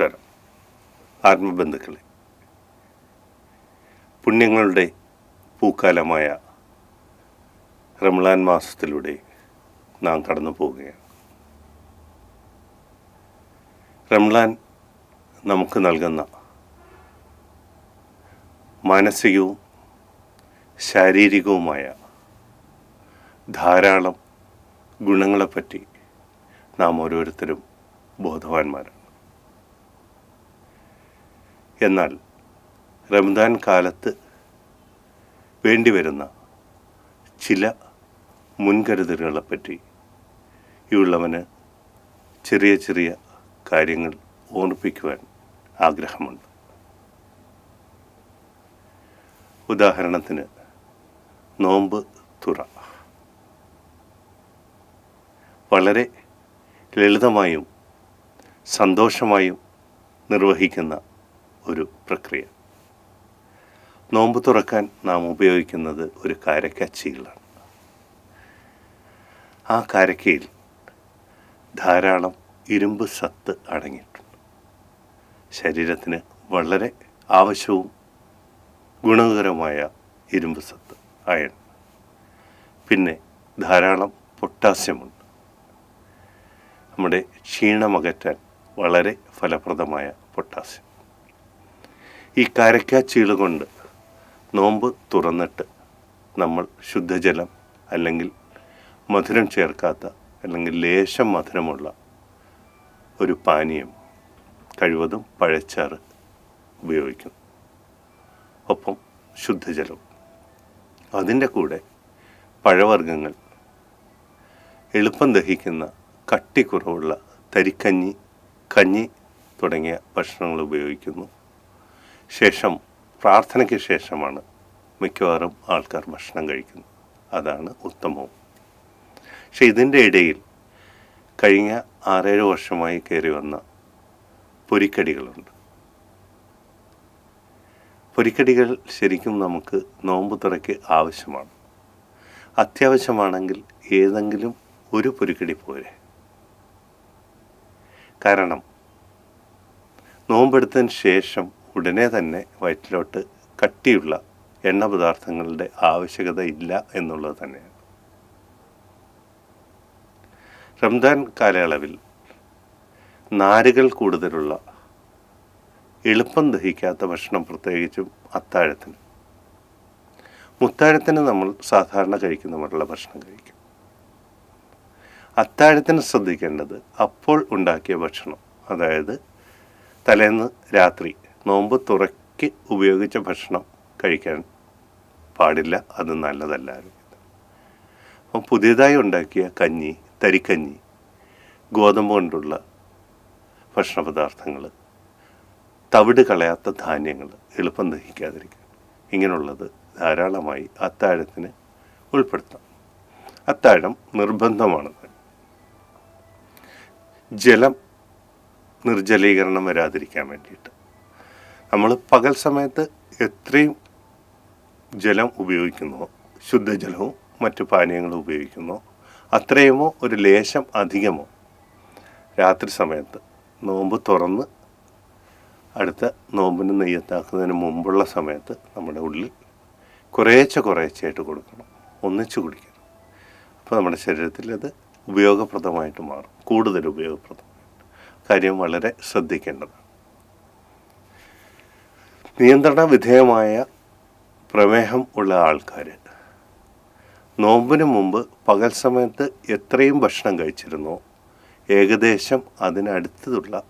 നമസ്കാരം. ആത്മബന്ധുക്കളെ. പുണ്യങ്ങളുടെ പൂക്കാലമായ റംലാൻ മാസത്തിലൂടെ നാം കടന്നു പോവുകയാണ്. റംലാൻ നമുക്ക് നൽകുന്ന മാനസികവും ശാരീരികവുമായ ധാരാളം ഗുണങ്ങളെപ്പറ്റി നാം ഓരോരുത്തരും ബോധവാന്മാരാണ്. എന്നാൽ റംദാൻ കാലത്ത് വേണ്ടിവരുന്ന ചില മുൻകരുതലുകളെപ്പറ്റി ഉള്ളവന് ചെറിയ ചെറിയ കാര്യങ്ങൾ ഓർമ്മിപ്പിക്കുവാൻ ആഗ്രഹമുണ്ട്. ഉദാഹരണത്തിന് നോമ്പ് തുറ. വളരെ ലളിതമായും സന്തോഷമായും നിർവഹിക്കുന്ന ഒരു പ്രക്രിയ. നോമ്പ് തുറക്കാൻ നാം ഉപയോഗിക്കുന്നത് ഒരു കാരക്കച്ചിയിലാണ് ആ കാരക്കയിൽ ധാരാളം ഇരുമ്പ് സത്ത് അടങ്ങിയിട്ടുണ്ട്. ശരീരത്തിന് വളരെ ആവശ്യവും ഗുണകരമായ ഇരുമ്പ് സത്ത് അയൺ. പിന്നെ ധാരാളം പൊട്ടാസ്യമുണ്ട്. നമ്മുടെ ക്ഷീണമകറ്റാൻ വളരെ ഫലപ്രദമായ പൊട്ടാസ്യം. ഈ കാരക്കാച്ചീൾ കൊണ്ട് നോമ്പ് തുറന്നിട്ട് നമ്മൾ ശുദ്ധജലം അല്ലെങ്കിൽ മധുരം ചേർക്കാത്ത അല്ലെങ്കിൽ ലേശം മധുരമുള്ള ഒരു പാനീയം കഴിവതും പഴച്ചാറ് ഉപയോഗിക്കും. ഒപ്പം ശുദ്ധജലം അതിന്റെ കൂടെ പഴവർഗങ്ങൾ എളുപ്പം ദഹിക്കുന്ന കട്ടി കുറവുള്ള തരിക്കഞ്ഞി കഞ്ഞി തുടങ്ങിയ ഭക്ഷണങ്ങൾ ഉപയോഗിക്കുന്നു. ശേഷം പ്രാർത്ഥനയ്ക്ക് ശേഷമാണ് മിക്കവാറും ആൾക്കാർ ഭക്ഷണം കഴിക്കുന്നത്. അതാണ് ഉത്തമവും. പക്ഷെ ഇതിന്റെ ഇടയിൽ കഴിഞ്ഞ ആറേഴ് വർഷമായി കയറി വന്ന പൊരിക്കടികളുണ്ട്. പൊരിക്കടികൾ ശരിക്കും നമുക്ക് നോമ്പ് തുറയ്ക്ക് ആവശ്യമാണ്. അത്യാവശ്യമാണെങ്കിൽ ഏതെങ്കിലും ഒരു പൊരിക്കടി പോരെ. കാരണം നോമ്പെടുത്തതിന് ശേഷം ഉടനെ തന്നെ വയറ്റിലോട്ട് കട്ടിയുള്ള എണ്ണ പദാർത്ഥങ്ങളുടെ ആവശ്യകത ഇല്ല എന്നുള്ളത് തന്നെയാണ്. റംദാൻ കാലയളവിൽ നാരുകൾ കൂടുതലുള്ള എളുപ്പം ദഹിക്കാത്ത ഭക്ഷണം പ്രത്യേകിച്ചും അത്താഴത്തിന്. മുത്താഴത്തിന് നമ്മൾ സാധാരണ കഴിക്കുന്ന മറ്റുള്ള ഭക്ഷണം കഴിക്കും. അത്താഴത്തിന് ശ്രദ്ധിക്കേണ്ടത് അപ്പോൾ ഉണ്ടാക്കിയ ഭക്ഷണം അതായത് തലേന്ന് രാത്രി നോമ്പ് തുറക്കി ഉപയോഗിച്ച ഭക്ഷണം കഴിക്കാൻ പാടില്ല അത് നല്ലതല്ല അപ്പം പുതിയതായി ഉണ്ടാക്കിയ കഞ്ഞി തരിക്കഞ്ഞി ഗോതമ്പ് കൊണ്ടുള്ള ഭക്ഷണ പദാർത്ഥങ്ങൾ തവിട് കളയാത്ത ധാന്യങ്ങൾ എളുപ്പം ദഹിക്കാതിരിക്കുക ഇങ്ങനെയുള്ളത് ധാരാളമായി അത്താഴത്തിന് ഉൾപ്പെടുത്താം. അത്താഴം നിർബന്ധമാണ്. ജലം നിർജലീകരണം വരാതിരിക്കാൻ വേണ്ടിയിട്ട്. നമ്മൾ പകൽ സമയത്ത് എത്രയും ജലം ഉപയോഗിക്കുന്നു. ശുദ്ധജലവും മറ്റു പാനീയങ്ങളും ഉപയോഗിക്കുന്നു. അത്രയുമോ ഒരു ലേശം അധികമോ? രാത്രി സമയത്ത് നോമ്പ് തുറന്ന് അടുത്ത നോമ്പിന് നെയ്യത്താക്കുന്നതിന് മുമ്പുള്ള സമയത്ത് നമ്മുടെ ഉള്ളിൽ കുറേശ്ശെ കുറേശ്ശെയായിട്ട് കൊടുക്കണം. ഒന്നിച്ച് കുടിക്കണം അപ്പോൾ നമ്മുടെ ശരീരത്തിൽ അത് ഉപയോഗപ്രദമായിട്ട് മാറും. കൂടുതൽ ഉപയോഗപ്രദമായിട്ട്. കാര്യം വളരെ ശ്രദ്ധിക്കേണ്ടതാണ്. നിയന്ത്രണ വിധേയമായ പ്രമേഹം ഉള്ള ആൾക്കാർ നോമ്പിന് മുമ്പ് പകൽ സമയത്ത് എത്രയും ഭക്ഷണം കഴിച്ചിരുന്നോ ഏകദേശം അതിനടുത്തുള്ള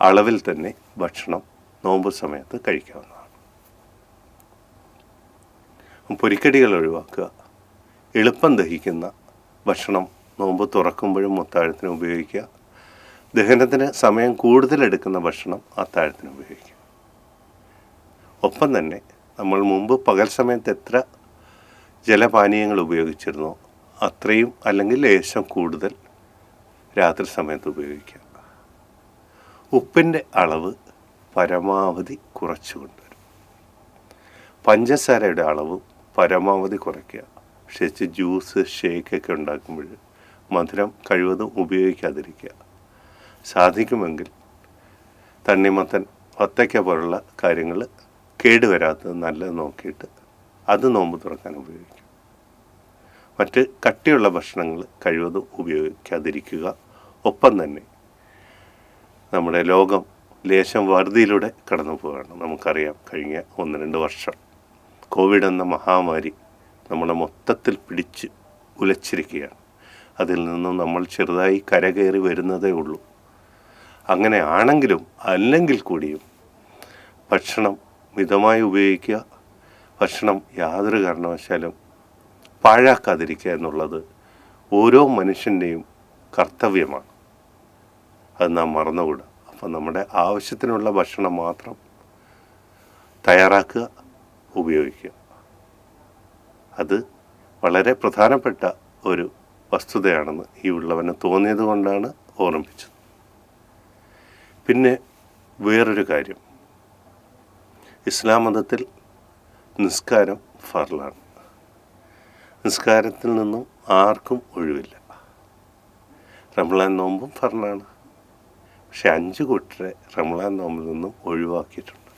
അളവിൽ തന്നെ ഭക്ഷണം നോമ്പ് സമയത്ത് കഴിക്കാവുന്നതാണ്. പൊരിക്കടികൾ ഒഴിവാക്കുക. എളുപ്പം ദഹിക്കുന്ന ഭക്ഷണം നോമ്പ് തുറക്കുമ്പോഴും മുത്താഴത്തിന് ഉപയോഗിക്കുക. ദഹനത്തിന് സമയം കൂടുതലെടുക്കുന്ന ഭക്ഷണം അത്താഴത്തിന് ഉപയോഗിക്കുക. ഒപ്പം തന്നെ നമ്മൾ മുമ്പ് പകൽ സമയത്ത് എത്ര ജലപാനീയങ്ങൾ ഉപയോഗിച്ചിരുന്നോ അത്രയും അല്ലെങ്കിൽ ലേശം കൂടുതൽ രാത്രി സമയത്ത് ഉപയോഗിക്കാം. ഉപ്പിന്റെ അളവ് പരമാവധി കുറച്ചു കൊണ്ടുവരും. പഞ്ചസാരയുടെ അളവ് പരമാവധി കുറയ്ക്കുക. പ്രത്യേകിച്ച് ജ്യൂസ് ഷേക്കൊക്കെ ഉണ്ടാക്കുമ്പോൾ മധുരം കഴിവതും ഉപയോഗിക്കാതിരിക്കുക. സാധിക്കുമെങ്കിൽ തണ്ണിമത്തൻ ഒത്തയ്ക്ക പോലുള്ള കാര്യങ്ങൾ കേടുവരാത്തത് നല്ലത് നോക്കിയിട്ട് അത് നോമ്പ് തുറക്കാൻ ഉപയോഗിക്കും. മറ്റ് കട്ടിയുള്ള ഭക്ഷണങ്ങൾ കഴിവതും ഉപയോഗിക്കാതിരിക്കുക. ഒപ്പം തന്നെ നമ്മുടെ ലോകം ലേശം വറുതിയിലൂടെ കടന്നു പോവുകയാണ്. നമുക്കറിയാം കഴിഞ്ഞ ഒന്ന് രണ്ട് വർഷം കോവിഡ് എന്ന മഹാമാരി നമ്മളെ മൊത്തത്തിൽ പിടിച്ച് ഉലച്ചിരിക്കുകയാണ്. അതിൽ നിന്നും നമ്മൾ ചെറുതായി കരകയറി വരുന്നതേ ഉള്ളൂ. അങ്ങനെ ആണെങ്കിലും അല്ലെങ്കിൽ കൂടിയും ഭക്ഷണം മിതമായി ഉപയോഗിക്കുക. ഭക്ഷണം യാതൊരു കാരണവശാലും പാഴാക്കാതിരിക്കുക എന്നുള്ളത് ഓരോ മനുഷ്യന്റെയും കർത്തവ്യമാണ്. അത് നാം മറന്നുകൂടുക അപ്പം നമ്മുടെ ആവശ്യത്തിനുള്ള ഭക്ഷണം മാത്രം തയ്യാറാക്കുക ഉപയോഗിക്കുക. അത് വളരെ പ്രധാനപ്പെട്ട ഒരു വസ്തുതയാണെന്ന് ഈ ഉള്ളവന് തോന്നിയത് കൊണ്ടാണ് ഓർമ്മിപ്പിച്ചത്. പിന്നെ വേറൊരു കാര്യം. ഇസ്ലാം മതത്തിൽ നിസ്കാരം ഫർലാണ് നിസ്കാരത്തിൽ നിന്നും ആർക്കും ഒഴിവില്ല. റംലാൻ നോമ്പും ഫർലാണ് പക്ഷെ അഞ്ച് കൂട്ടരെ റംലാൻ നോമ്പിൽ നിന്നും ഒഴിവാക്കിയിട്ടുണ്ട്.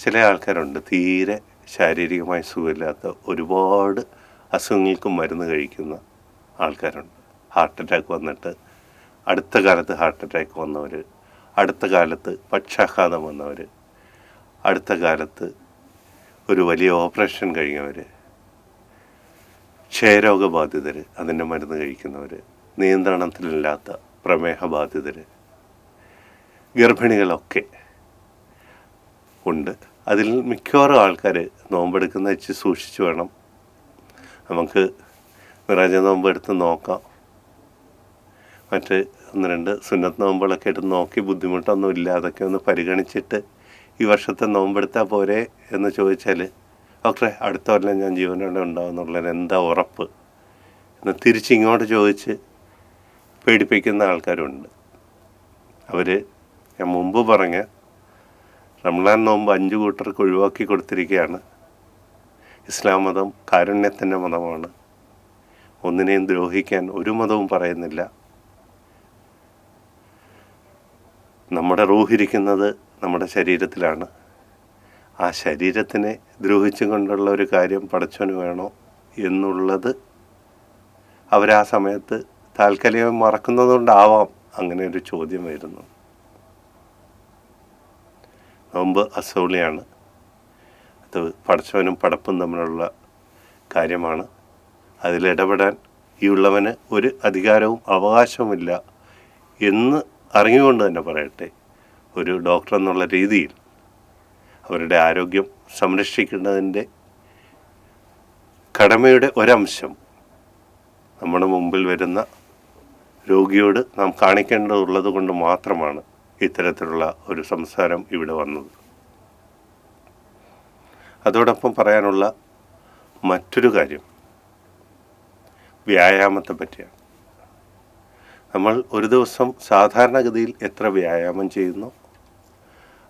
ചില ആൾക്കാരുണ്ട് തീരെ ശാരീരികമായി സുഖമില്ലാത്ത ഒരുപാട് അസുഖങ്ങൾക്കും മരുന്ന് കഴിക്കുന്ന ആൾക്കാരുണ്ട്. ഹാർട്ട് അറ്റാക്ക് വന്നിട്ട് അടുത്ത കാലത്ത് ഹാർട്ട് അറ്റാക്ക് വന്നവർ അടുത്ത കാലത്ത് പക്ഷാഘാതം വന്നവർ അടുത്ത കാലത്ത് ഒരു വലിയ ഓപ്പറേഷൻ കഴിഞ്ഞവർ ക്ഷയരോഗബാധിതർ അതിന്റെ മരുന്ന് കഴിക്കുന്നവർ നിയന്ത്രണത്തിലില്ലാത്ത പ്രമേഹ ബാധിതർ ഗർഭിണികളൊക്കെ ഉണ്ട്. അതിൽ മിക്കവാറും ആൾക്കാർ നോമ്പെടുക്കുന്ന വെച്ച് സൂക്ഷിച്ച് വേണം. നമുക്ക് നിറാജ നോമ്പ് എടുത്ത് നോക്കാം. മറ്റ് ഒന്ന് രണ്ട് സുന്നത്ത് നോമ്പുകളൊക്കെ എടുത്ത് നോക്കി ബുദ്ധിമുട്ടൊന്നും ഇല്ല അതൊക്കെ ഒന്ന് പരിഗണിച്ചിട്ട് ഈ വർഷത്തെ നോമ്പെടുത്താൽ പോരെ എന്ന് ചോദിച്ചാൽ ഡോക്ടറെ അടുത്ത കൊല്ലം ഞാൻ ജീവനോടെ ഉണ്ടാവുന്നുള്ളതിന് എന്താ ഉറപ്പ്? എന്ന് തിരിച്ചിങ്ങോട്ട് ചോദിച്ച് പേടിപ്പിക്കുന്ന ആൾക്കാരുണ്ട്. അവർ ഞാൻ മുമ്പ് പറഞ്ഞ റംലാൻ നോമ്പ് അഞ്ച് കൂട്ടർക്ക് ഒഴിവാക്കി കൊടുത്തിരിക്കുകയാണ് ഇസ്ലാം മതം കാരുണ്യത്തിന്റെ മതമാണ്. ഒന്നിനെയും ദ്രോഹിക്കാൻ ഒരു മതവും പറയുന്നില്ല. നമ്മുടെ റൂഹിരിക്കുന്നത് നമ്മുടെ ശരീരത്തിലാണ്. ആ ശരീരത്തിനെ ദ്രോഹിച്ചും കൊണ്ടുള്ള ഒരു കാര്യം പടച്ചവന് വേണോ എന്നുള്ളത് അവരാ സമയത്ത് താൽക്കാലികം മറക്കുന്നതുകൊണ്ടാവാം അങ്ങനെ ഒരു ചോദ്യം വരുന്നു നോമ്പ് അസൗളിയാണ്. അത് പടച്ചവനും പടപ്പും തമ്മിലുള്ള കാര്യമാണ്. അതിലിടപെടാൻ ഈ ഉള്ളവന് ഒരു അധികാരവും അവകാശവുമില്ല എന്ന് അറിഞ്ഞുകൊണ്ട് തന്നെ പറയട്ടെ. ഒരു ഡോക്ടർ എന്നുള്ള രീതിയിൽ അവരുടെ ആരോഗ്യം സംരക്ഷിക്കേണ്ടതിന്റെ കടമയുടെ ഒരംശം നമ്മുടെ മുമ്പിൽ വരുന്ന രോഗിയോട് നാം കാണിക്കേണ്ടതുള്ളത് കൊണ്ട് മാത്രമാണ് ഇത്തരത്തിലുള്ള ഒരു സംസാരം ഇവിടെ വന്നത്. അതോടൊപ്പം പറയാനുള്ള മറ്റൊരു കാര്യം വ്യായാമത്തെ പറ്റിയാണ്. നമ്മൾ ഒരു ദിവസം സാധാരണഗതിയിൽ എത്ര വ്യായാമം ചെയ്യുന്നു?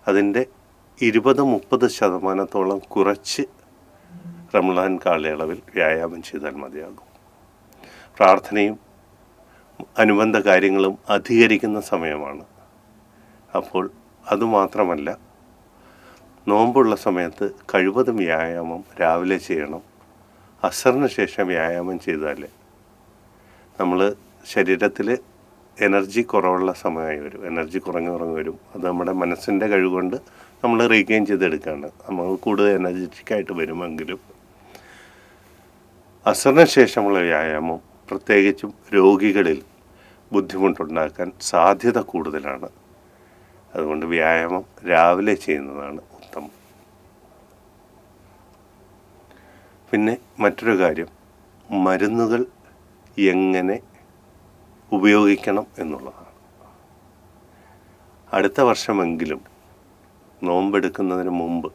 അതിന്റെ ഇരുപത് മുപ്പത് ശതമാനത്തോളം കുറച്ച് റംലാൻ കാലയളവിൽ വ്യായാമം ചെയ്താൽ മതിയാകും. പ്രാർത്ഥനയും അനുബന്ധ കാര്യങ്ങളും അധികരിക്കുന്ന സമയമാണ്. അപ്പോൾ അതുമാത്രമല്ല നോമ്പുള്ള സമയത്ത് കഴിവതും വ്യായാമം രാവിലെ ചെയ്യണം. അസറിന് ശേഷം വ്യായാമം ചെയ്താൽ നമ്മൾ ശരീരത്തിൽ എനർജി കുറവുള്ള സമയമായി വരും. എനർജി കുറഞ്ഞു കുറഞ്ഞു വരും. അത് നമ്മുടെ മനസ്സിന്റെ കഴിവുകൊണ്ട് നമ്മൾ റീഗെയിൻ ചെയ്തെടുക്കുകയാണ് നമുക്ക് കൂടുതൽ എനർജറ്റിക് എനർജറ്റിക്കായിട്ട് വരുമെങ്കിലും അസറിന് ശേഷമുള്ള വ്യായാമം പ്രത്യേകിച്ചും രോഗികളിൽ ബുദ്ധിമുട്ടുണ്ടാക്കാൻ സാധ്യത കൂടുതലാണ്. അതുകൊണ്ട് വ്യായാമം രാവിലെ ചെയ്യുന്നതാണ് ഉത്തമം. പിന്നെ മറ്റൊരു കാര്യം മരുന്നുകൾ എങ്ങനെ ഉപയോഗിക്കണം എന്നുള്ളതാണ്. അടുത്ത വർഷമെങ്കിലും നോമ്പെടുക്കുന്നതിന് മുമ്പ്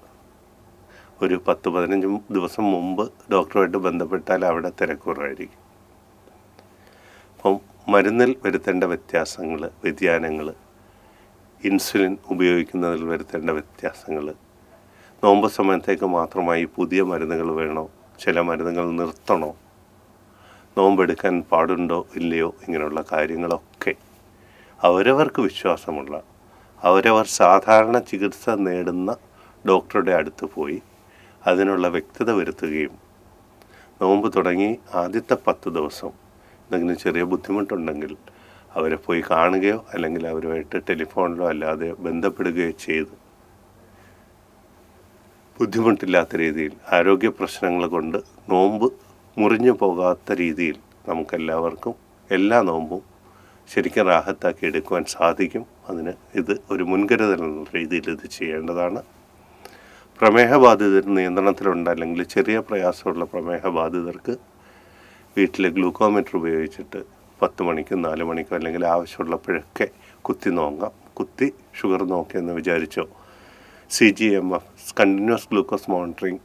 ഒരു പത്ത് പതിനഞ്ച് ദിവസം മുമ്പ് ഡോക്ടറുമായിട്ട് ബന്ധപ്പെട്ടാൽ അവിടെ തിരക്കുറവായിരിക്കും. അപ്പം മരുന്നിൽ വരുത്തേണ്ട വ്യത്യാസങ്ങൾ വ്യതിയാനങ്ങൾ ഇൻസുലിൻ ഉപയോഗിക്കുന്നതിൽ വരുത്തേണ്ട വ്യത്യാസങ്ങൾ നോമ്പ് സമയത്തേക്ക് മാത്രമായി പുതിയ മരുന്നുകൾ വേണോ ചില മരുന്നുകൾ നിർത്തണോ നോമ്പെടുക്കാൻ പാടുണ്ടോ ഇല്ലയോ ഇങ്ങനെയുള്ള കാര്യങ്ങളൊക്കെ അവരവർക്ക് വിശ്വാസമുള്ള അവരവർ സാധാരണ ചികിത്സ നേടുന്ന ഡോക്ടറുടെ അടുത്ത് പോയി അതിനുള്ള വ്യക്തത വരുത്തുകയും നോമ്പ് തുടങ്ങി ആദ്യത്തെ പത്ത് ദിവസം എന്തെങ്കിലും ചെറിയ ബുദ്ധിമുട്ടുണ്ടെങ്കിൽ അവരെ പോയി കാണുകയോ അല്ലെങ്കിൽ അവരുമായിട്ട് ടെലിഫോണിലോ അല്ലാതെ ബന്ധപ്പെടുകയോ ചെയ്ത് ബുദ്ധിമുട്ടില്ലാത്ത രീതിയിൽ ആരോഗ്യ പ്രശ്നങ്ങൾ കൊണ്ട് നോമ്പ് മുറിഞ്ഞു പോകാത്ത രീതിയിൽ നമുക്കെല്ലാവർക്കും എല്ലാ നോമ്പും ശരിക്കും റാഹത്താക്കി എടുക്കുവാൻ സാധിക്കും. അതിന് ഇത് ഒരു മുൻകരുതൽ രീതിയിൽ ഇത് ചെയ്യേണ്ടതാണ്. പ്രമേഹബാധിതർ നിയന്ത്രണത്തിലുണ്ട്. അല്ലെങ്കിൽ ചെറിയ പ്രയാസമുള്ള പ്രമേഹബാധിതർക്ക് വീട്ടിലെ ഗ്ലൂക്കോമീറ്റർ ഉപയോഗിച്ചിട്ട് പത്ത് മണിക്കും നാല് മണിക്കും അല്ലെങ്കിൽ ആവശ്യമുള്ളപ്പോഴൊക്കെ കുത്തി നോക്കാം. കുത്തി ഷുഗർ നോക്കിയെന്ന് വിചാരിച്ചോ? C G M F continuous glucose monitoring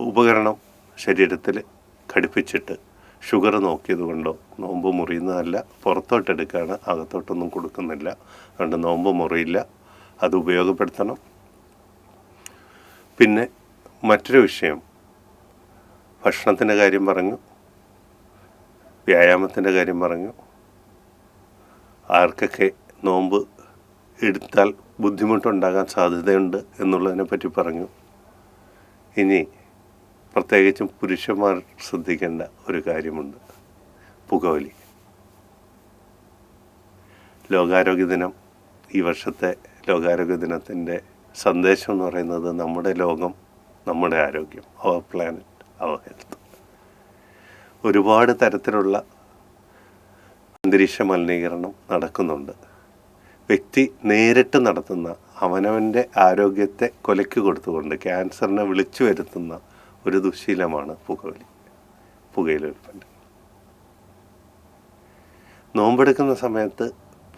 ഉപകരണം ശരീരത്തിൽ ഘടിപ്പിച്ചിട്ട് ഷുഗർ നോക്കിയത് കൊണ്ടോ നോമ്പ് മുറിയുന്നതല്ല പുറത്തോട്ടെടുക്കുകയാണ് അകത്തോട്ടൊന്നും കൊടുക്കുന്നില്ല. അതുകൊണ്ട് നോമ്പ് മുറിയില്ല. അത് ഉപയോഗപ്പെടുത്തണം. പിന്നെ മറ്റൊരു വിഷയം. ഭക്ഷണത്തിന്റെ കാര്യം പറഞ്ഞു. വ്യായാമത്തിന്റെ കാര്യം പറഞ്ഞു. ആർക്കൊക്കെ നോമ്പ് എടുത്താൽ ബുദ്ധിമുട്ടുണ്ടാകാൻ സാധ്യതയുണ്ട് എന്നുള്ളതിനെ പറ്റി പറഞ്ഞു. ഇനി പ്രത്യേകിച്ചും പുരുഷന്മാർ ശ്രദ്ധിക്കേണ്ട ഒരു കാര്യമുണ്ട്. പുകവലി. ലോകാരോഗ്യ ദിനം. ഈ വർഷത്തെ ലോകാരോഗ്യ ദിനത്തിന്റെ സന്ദേശം എന്ന് പറയുന്നത് നമ്മുടെ ലോകം നമ്മുടെ ആരോഗ്യം അവർ പ്ലാനറ്റ് അവർ ഹെൽത്ത് ഒരുപാട് തരത്തിലുള്ള അന്തരീക്ഷ മലിനീകരണം നടക്കുന്നുണ്ട്. വ്യക്തി നേരിട്ട് നടത്തുന്ന അവനവന്റെ ആരോഗ്യത്തെ കൊലയ്ക്ക് കൊടുത്തുകൊണ്ട് ക്യാൻസറിനെ വിളിച്ചു വരുത്തുന്ന ഒരു ദുശീലമാണ് പുകവലി പുകയില ഉൽപ്പന്നം നോമ്പെടുക്കുന്ന സമയത്ത്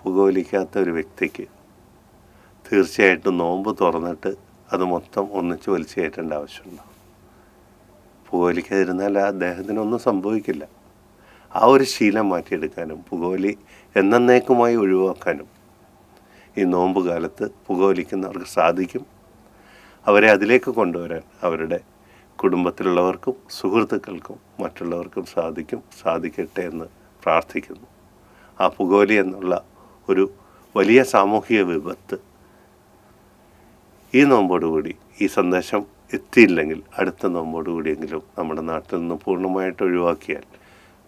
പുകവലിക്കാത്ത ഒരു വ്യക്തിക്ക് തീർച്ചയായിട്ടും നോമ്പ് തുറന്നിട്ട് അത് മൊത്തം ഒന്നിച്ച് വലിച്ചു കയറ്റേണ്ട ആവശ്യമുണ്ടാവും പുകവലിക്കാതിരുന്നാൽ അദ്ദേഹത്തിനൊന്നും സംഭവിക്കില്ല. ആ ഒരു ശീലം മാറ്റിയെടുക്കാനും പുകവലി എന്നേക്കുമായി ഒഴിവാക്കാനും ഈ നോമ്പ് കാലത്ത് പുകവലിക്കുന്നവർക്ക് സാധിക്കും. അവരെ അതിലേക്ക് കൊണ്ടുവരാൻ അവരുടെ കുടുംബത്തിലുള്ളവർക്കും സുഹൃത്തുക്കൾക്കും മറ്റുള്ളവർക്കും സാധിക്കും സാധിക്കട്ടെ എന്ന് പ്രാർത്ഥിക്കുന്നു. ആ പുകവലി എന്നുള്ള ഒരു വലിയ സാമൂഹിക വിപത്ത് ഈ നോമ്പോടുകൂടി ഈ സന്ദേശം എത്തിയില്ലെങ്കിൽ അടുത്ത നോമ്പോടുകൂടിയെങ്കിലും നമ്മുടെ നാട്ടിൽ നിന്ന് പൂർണമായിട്ട് ഒഴിവാക്കിയാൽ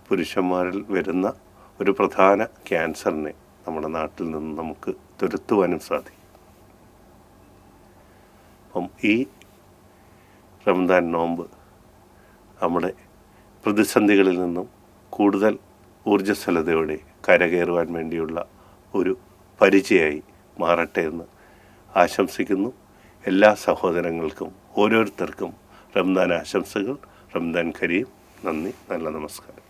പുരുഷന്മാരിൽ വരുന്ന ഒരു പ്രധാന ക്യാൻസറിനെ നമ്മുടെ നാട്ടിൽ നിന്ന് നമുക്ക് തുരുത്തുവാനും സാധിക്കും. അപ്പം ഈ റംദാൻ നോമ്പ് നമ്മുടെ പ്രതിസന്ധികളിൽ നിന്നും കൂടുതൽ ഊർജസ്വലതയോടെ കരകയറുവാൻ വേണ്ടിയുള്ള ഒരു പരിചയമായി മാറട്ടെ എന്ന് ആശംസിക്കുന്നു. എല്ലാ സഹോദരങ്ങൾക്കും ഓരോരുത്തർക്കും റംദാൻ ആശംസകൾ. റംദാൻ കരീം. നന്ദി നല്ല നമസ്കാരം.